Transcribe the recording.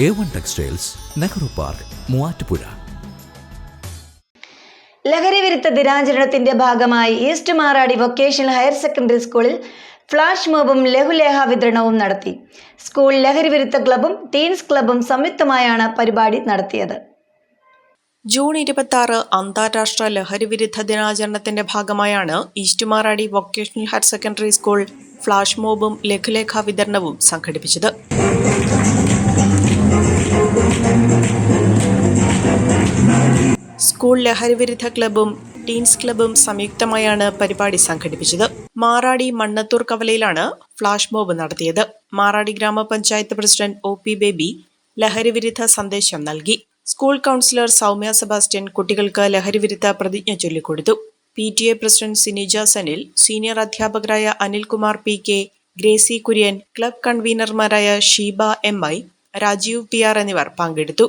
A one textiles Nehru park Muvattupuzha ലഹരി വിരുദ്ധ ദിനാചരണത്തിന്റെ ഭാഗമായി east Maradi vocational higher secondary സ്കൂളിൽ ഫ്ലാഷ് മോബും ലഘുലേഖ വിതരണവും നടത്തി. സ്കൂൾ ലഹരിവിരുദ്ധ ക്ലബും ടീൻസ് ക്ലബും സംയുക്തമായാണ് പരിപാടി നടത്തിയത്. ജൂൺ ഇരുപത്തി ആറ് അന്താരാഷ്ട്ര ലഹരിവിരുദ്ധ ദിനാചരണത്തിന്റെ ഭാഗമായാണ് east Maradi vocational higher secondary school flash മോബും ലഘുലേഖ വിതരണവും സംഘടിപ്പിച്ചത്. സ്കൂൾ ലഹരിവിരുദ്ധ ക്ലബും ടീൻസ് ക്ലബും സംയുക്തമായാണ് പരിപാടി സംഘടിപ്പിച്ചത്. മാറാടി മണ്ണത്തൂർ കവലയിലാണ് ഫ്ലാഷ് മോബ് നടത്തിയത്. മാറാടി ഗ്രാമപഞ്ചായത്ത് പ്രസിഡന്റ് ഒ പി ബേബി ലഹരിവിരുദ്ധ സന്ദേശം നൽകി. സ്കൂൾ കൗൺസിലർ സൗമ്യ സെബാസ്റ്റ്യൻ കുട്ടികൾക്ക് ലഹരിവിരുദ്ധ പ്രതിജ്ഞ ചൊല്ലിക്കൊടുത്തു. P T A president Sinija Sanil senior അധ്യാപകരായ Anilkumar P K Gracy Kurian club കൺവീനർമാരായ Sheeba M I Rajeev P R എന്നിവർ പങ്കെടുത്തു.